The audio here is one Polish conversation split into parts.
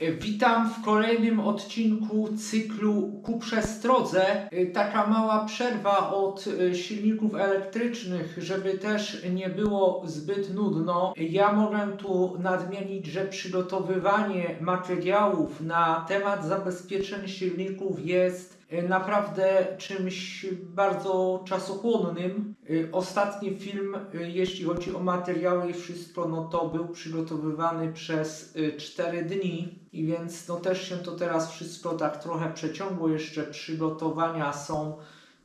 Witam w kolejnym odcinku cyklu Ku przestrodze. Taka mała przerwa od e, silników elektrycznych, żeby też nie było zbyt nudno. Ja mogę tu nadmienić, że przygotowywanie materiałów na temat zabezpieczeń silników jest e, naprawdę czymś bardzo czasochłonnym. E, Ostatni film, e, jeśli chodzi o materiały i wszystko, no to był przygotowywany przez 4 dni i więc no też się to teraz wszystko tak trochę przeciągło. Jeszcze przygotowania są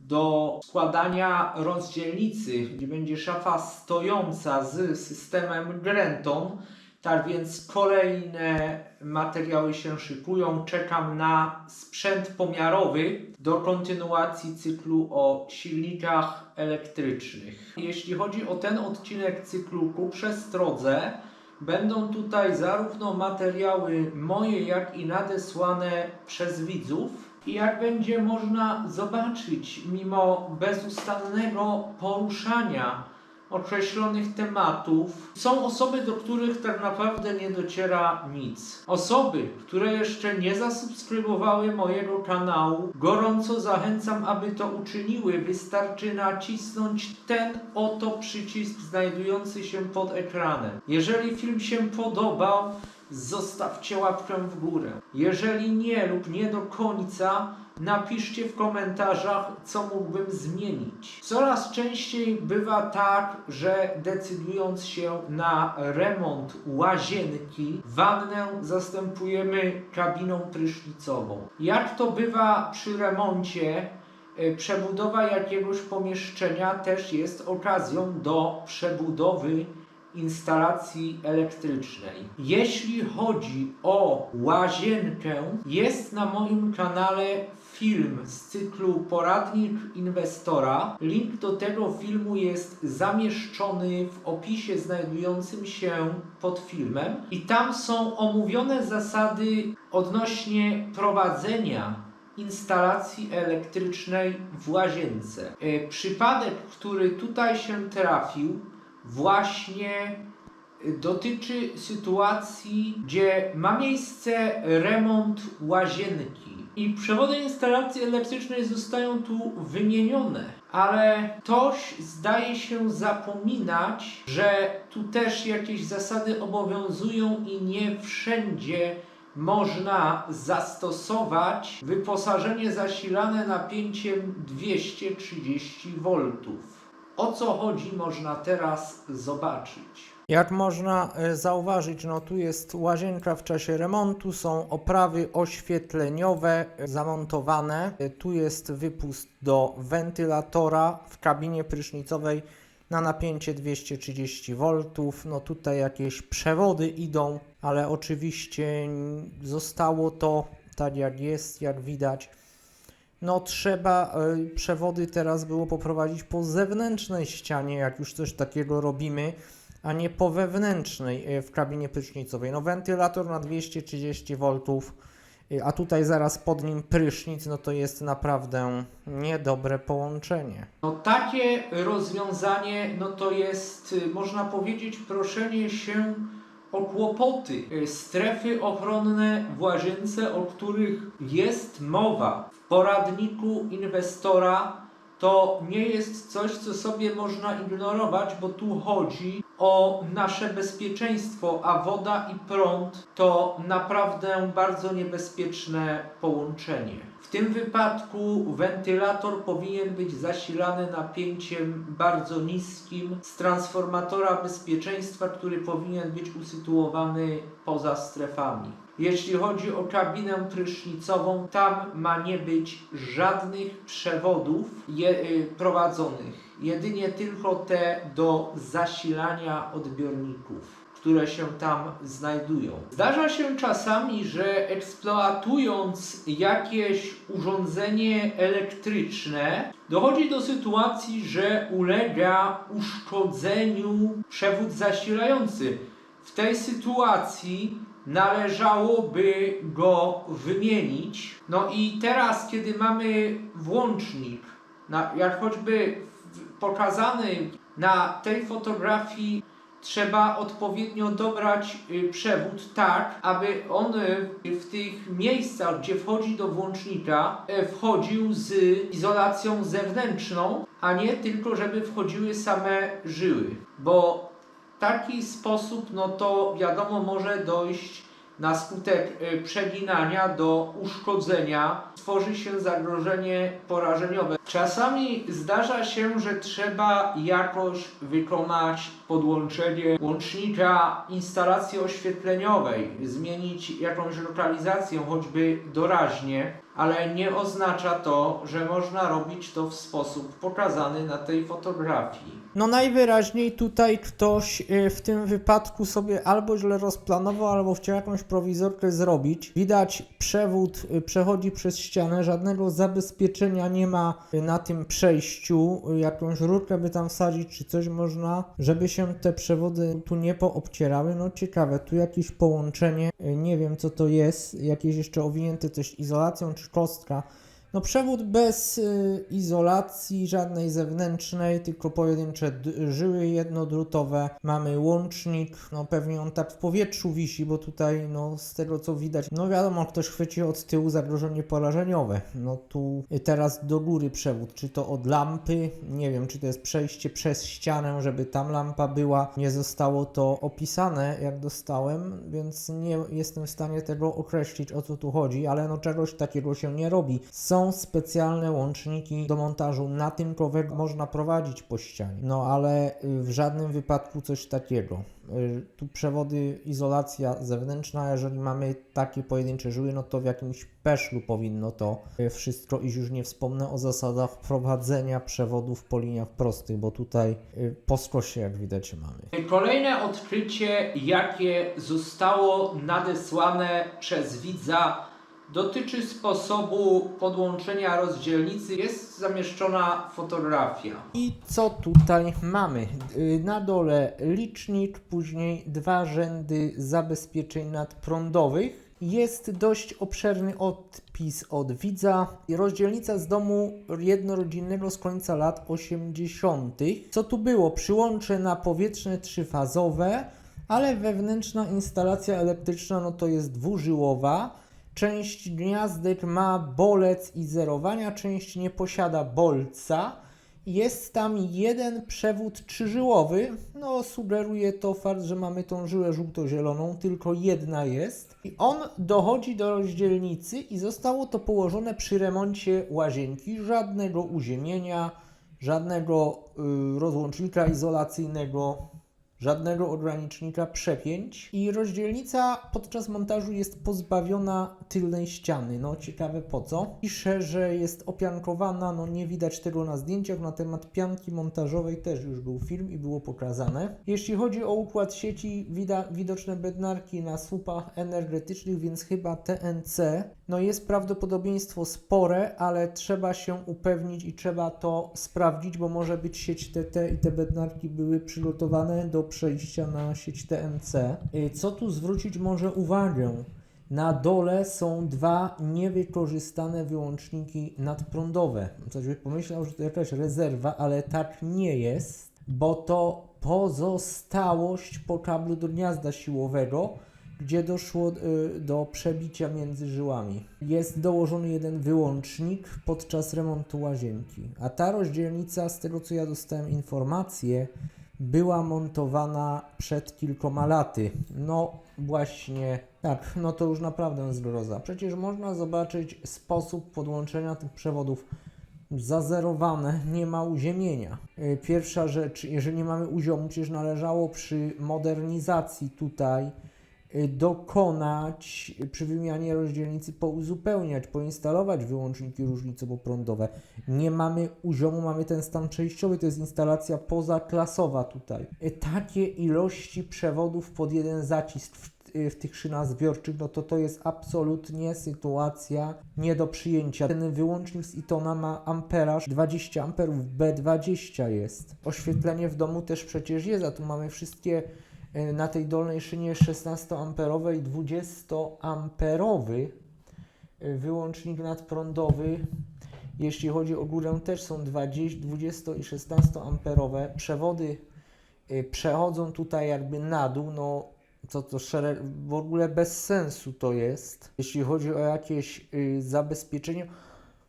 do składania rozdzielnicy, gdzie będzie szafa stojąca z systemem Grenton. Tak więc kolejne materiały się szykują. Czekam na sprzęt pomiarowy do kontynuacji cyklu o silnikach elektrycznych. Jeśli chodzi o ten odcinek cyklu ku przestrodze, będą tutaj zarówno materiały moje, jak i nadesłane przez widzów. I jak będzie można zobaczyć, mimo bezustannego poruszania określonych tematów, są osoby, do których tak naprawdę nie dociera nic. Osoby, które jeszcze nie zasubskrybowały mojego kanału, gorąco zachęcam, aby to uczyniły. Wystarczy nacisnąć ten oto przycisk znajdujący się pod ekranem. Jeżeli film się podobał, zostawcie łapkę w górę. Jeżeli nie lub nie do końca, napiszcie w komentarzach, co mógłbym zmienić. Coraz częściej bywa tak, że decydując się na remont łazienki, wannę zastępujemy kabiną prysznicową. Jak to bywa przy remoncie, e, przebudowa jakiegoś pomieszczenia też jest okazją do przebudowy instalacji elektrycznej. Jeśli chodzi o łazienkę, jest na moim kanale film z cyklu Poradnik Inwestora. Link do tego filmu jest zamieszczony w opisie znajdującym się pod filmem i tam są omówione zasady odnośnie prowadzenia instalacji elektrycznej w łazience. E, Przypadek, który tutaj się trafił, właśnie dotyczy sytuacji, gdzie ma miejsce remont łazienki i przewody instalacji elektrycznej zostają tu wymienione, ale ktoś zdaje się zapominać, że tu też jakieś zasady obowiązują i nie wszędzie można zastosować wyposażenie zasilane napięciem 230 V. O co chodzi, można teraz zobaczyć. Jak można e, zauważyć, no tu jest łazienka w czasie remontu, są oprawy oświetleniowe e, zamontowane. E, Tu jest wypust do wentylatora w kabinie prysznicowej na napięcie 230 V. No tutaj jakieś przewody idą, ale oczywiście zostało to tak jak jest, jak widać. No trzeba przewody teraz było poprowadzić po zewnętrznej ścianie, jak już coś takiego robimy, a nie po wewnętrznej y, w kabinie prysznicowej. No wentylator na 230 V, y, a tutaj zaraz pod nim prysznic, no to jest naprawdę niedobre połączenie. No takie rozwiązanie, no to jest, y, można powiedzieć, proszenie się o kłopoty. Strefy ochronne w łazience, o których jest mowa w poradniku inwestora, to nie jest coś, co sobie można ignorować, bo tu chodzi o nasze bezpieczeństwo, a woda i prąd to naprawdę bardzo niebezpieczne połączenie. W tym wypadku wentylator powinien być zasilany napięciem bardzo niskim z transformatora bezpieczeństwa, który powinien być usytuowany poza strefami. Jeśli chodzi o kabinę prysznicową, tam ma nie być żadnych przewodów je, y, prowadzonych. Jedynie tylko te do zasilania odbiorników które się tam znajdują. Zdarza się czasami, że eksploatując jakieś urządzenie elektryczne, dochodzi do sytuacji, że ulega uszkodzeniu przewód zasilający. W tej sytuacji należałoby go wymienić. No i teraz, kiedy mamy włącznik, na, jak choćby pokazany na tej fotografii trzeba odpowiednio dobrać y, przewód tak, aby on y, w tych miejscach, gdzie wchodzi do włącznika, y, wchodził z izolacją zewnętrzną, a nie tylko, żeby wchodziły same żyły. Bo taki sposób, no to wiadomo, może dojść na skutek y, przeginania do uszkodzenia, tworzy się zagrożenie porażeniowe. Czasami zdarza się, że trzeba jakoś wykonać podłączenie łącznika instalacji oświetleniowej, zmienić jakąś lokalizację, choćby doraźnie, ale nie oznacza to, że można robić to w sposób pokazany na tej fotografii. No najwyraźniej tutaj ktoś y, w tym wypadku sobie albo źle rozplanował, albo chciał jakąś prowizorkę zrobić. Widać przewód y, przechodzi przez ścianę, żadnego zabezpieczenia nie ma y, na tym przejściu. Jakąś rurkę by tam wsadzić, czy coś można, żeby się te przewody tu nie poobcierały. No ciekawe, tu jakieś połączenie, y, nie wiem co to jest, jakieś jeszcze owinięte coś izolacją czy kostka. No przewód bez y, izolacji żadnej zewnętrznej, tylko pojedyncze żyły jednodrutowe. Mamy łącznik, no pewnie on tak w powietrzu wisi, bo tutaj no z tego co widać, no wiadomo ktoś chwyci od tyłu zagrożenie porażeniowe. No tu y, teraz do góry przewód, czy to od lampy, nie wiem czy to jest przejście przez ścianę, żeby tam lampa była. Nie zostało to opisane jak dostałem, więc nie jestem w stanie tego określić o co tu chodzi, ale no czegoś takiego się nie robi. Są specjalne łączniki do montażu natynkowego, można prowadzić po ścianie, no ale y, w żadnym wypadku coś takiego. Y, Tu przewody, izolacja zewnętrzna, jeżeli mamy takie pojedyncze żyły, no to w jakimś peszlu powinno to y, wszystko iść. Już nie wspomnę o zasadach prowadzenia przewodów po liniach prostych, bo tutaj po skosie, jak widać, mamy. Kolejne odkrycie, jakie zostało nadesłane przez widza, dotyczy sposobu podłączenia rozdzielnicy. Jest zamieszczona fotografia. I co tutaj mamy? Y, Na dole licznik, później dwa rzędy zabezpieczeń nadprądowych. Jest dość obszerny odpis od widza. Rozdzielnica z domu jednorodzinnego z końca lat 80. Co tu było? Przyłącze na powietrzne trzyfazowe, ale wewnętrzna instalacja elektryczna no to jest dwużyłowa. Część gniazdek ma bolec i zerowania, część nie posiada bolca. Jest tam jeden przewód trzyżyłowy. No, sugeruje to fakt, że mamy tą żyłę żółto-zieloną, tylko jedna jest. I on dochodzi do rozdzielnicy i zostało to położone przy remoncie łazienki. Żadnego uziemienia, żadnego y, rozłącznika izolacyjnego, żadnego ogranicznika przepięć i rozdzielnica podczas montażu jest pozbawiona tylnej ściany. No ciekawe po co. Pisze, że jest opiankowana, no nie widać tego na zdjęciach. Na temat pianki montażowej też już był film i było pokazane. Jeśli chodzi o układ sieci, wida, widoczne bednarki na słupach energetycznych, więc chyba TNC. No jest prawdopodobieństwo spore, ale trzeba się upewnić i trzeba to sprawdzić, bo może być sieć TT i te bednarki były przygotowane do przejścia na sieć TNC. Y, Co tu zwrócić może uwagę? Na dole są dwa niewykorzystane wyłączniki nadprądowe. Ktoś by pomyślał, że to jakaś rezerwa, ale tak nie jest, bo to pozostałość po kablu do gniazda siłowego, gdzie doszło y, do przebicia między żyłami. Jest dołożony jeden wyłącznik podczas remontu łazienki, a ta rozdzielnica, z tego co ja dostałem informację, była montowana przed kilkoma laty. No właśnie, tak, no to już naprawdę zgroza. Przecież można zobaczyć sposób podłączenia tych przewodów zazerowane, nie ma uziemienia. Y, Pierwsza rzecz, jeżeli mamy uziomu, przecież należało przy modernizacji tutaj dokonać y, przy wymianie rozdzielnicy, pouzupełniać, poinstalować wyłączniki różnicowo-prądowe. Nie mamy uziomu, mamy ten stan przejściowy, to jest instalacja pozaklasowa tutaj. Y, Takie ilości przewodów pod jeden zacisk w, y, w tych szynach zbiorczych, no to to jest absolutnie sytuacja nie do przyjęcia. Ten wyłącznik z Itona ma amperaż 20 amperów, B20 jest. Oświetlenie w domu też przecież jest, a tu mamy wszystkie na tej dolnej szynie 16-amperowe i 20-amperowy y, wyłącznik nadprądowy. Jeśli chodzi o górę, też są 20, 20 i 16 amperowe. Przewody y, przechodzą tutaj jakby na dół, no co to w ogóle bez sensu to jest. Jeśli chodzi o jakieś y, zabezpieczenie,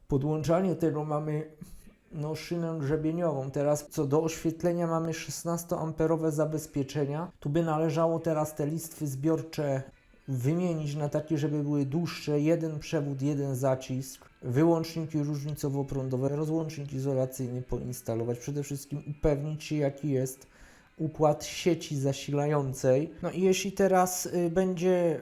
podłączanie tego mamy no, szynę grzebieniową. Teraz co do oświetlenia mamy 16-amperowe zabezpieczenia. Tu by należało teraz te listwy zbiorcze wymienić na takie, żeby były dłuższe, jeden przewód, jeden zacisk, wyłączniki różnicowo-prądowe, rozłącznik izolacyjny poinstalować, przede wszystkim upewnić się jaki jest układ sieci zasilającej. No i jeśli teraz y, będzie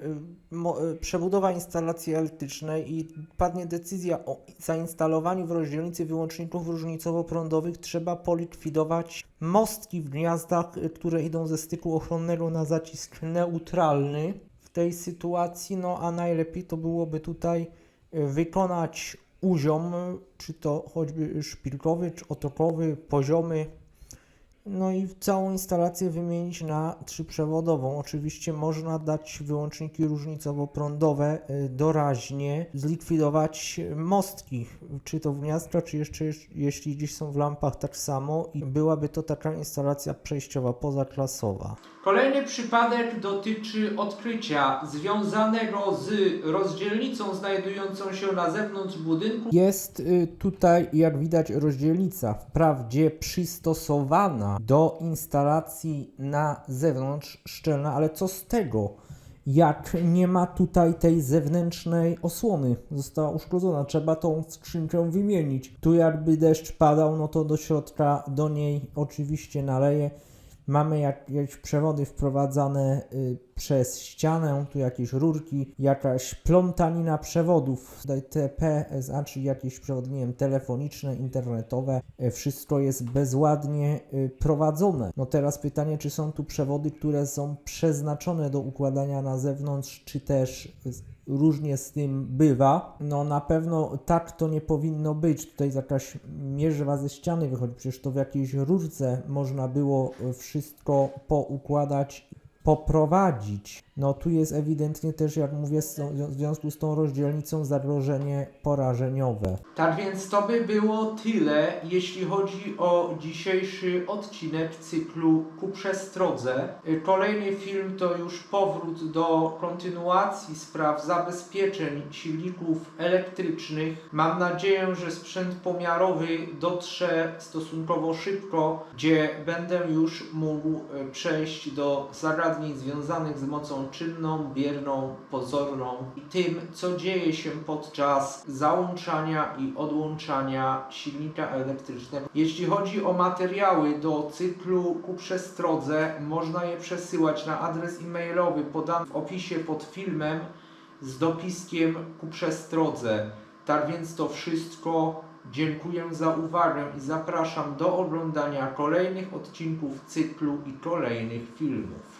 y, y, przebudowa instalacji elektrycznej i padnie decyzja o zainstalowaniu w rozdzielnicy wyłączników różnicowo-prądowych, trzeba polikwidować mostki w gniazdach, które idą ze styku ochronnego na zacisk neutralny. W tej sytuacji, no a najlepiej to byłoby tutaj wykonać uziom, czy to choćby szpilkowy, czy otokowy, poziomy, no i całą instalację wymienić na trzyprzewodową. Oczywiście można dać wyłączniki różnicowo-prądowe y, doraźnie, zlikwidować mostki, czy to w gniazdka, czy jeszcze jeśli gdzieś są w lampach tak samo i byłaby to taka instalacja przejściowa, pozaklasowa. Kolejny przypadek dotyczy odkrycia związanego z rozdzielnicą znajdującą się na zewnątrz budynku. Jest y, tutaj, jak widać, rozdzielnica, wprawdzie przystosowana do instalacji na zewnątrz szczelna, ale co z tego, jak nie ma tutaj tej zewnętrznej osłony, została uszkodzona, trzeba tą skrzynkę wymienić. Tu jakby deszcz padał, no to do środka do niej oczywiście naleje. Mamy jakieś przewody wprowadzane y, przez ścianę, tu jakieś rurki, jakaś plątanina przewodów, TPSA, czyli jakieś przewody, nie wiem, telefoniczne, internetowe, y, wszystko jest bezładnie y, prowadzone. No teraz pytanie, czy są tu przewody, które są przeznaczone do układania na zewnątrz, czy też różnie z tym bywa. No na pewno tak to nie powinno być. Tutaj jakaś mierzywa ze ściany wychodzi, przecież to w jakiejś rurce można było y, wszystko poukładać poprowadzić. No tu jest ewidentnie też, jak mówię, w związku z tą rozdzielnicą zagrożenie porażeniowe. Tak więc to by było tyle, jeśli chodzi o dzisiejszy odcinek cyklu Ku przestrodze. Y, Kolejny film to już powrót do kontynuacji spraw zabezpieczeń silników elektrycznych. Mam nadzieję, że sprzęt pomiarowy dotrze stosunkowo szybko, gdzie będę już mógł y, przejść do zagadnień związanych z mocą czynną, bierną, pozorną i tym, co dzieje się podczas załączania i odłączania silnika elektrycznego. Jeśli chodzi o materiały do cyklu ku przestrodze, można je przesyłać na adres e-mailowy podany w opisie pod filmem z dopiskiem ku przestrodze. Tak więc to wszystko. Dziękuję za uwagę i zapraszam do oglądania kolejnych odcinków cyklu i kolejnych filmów.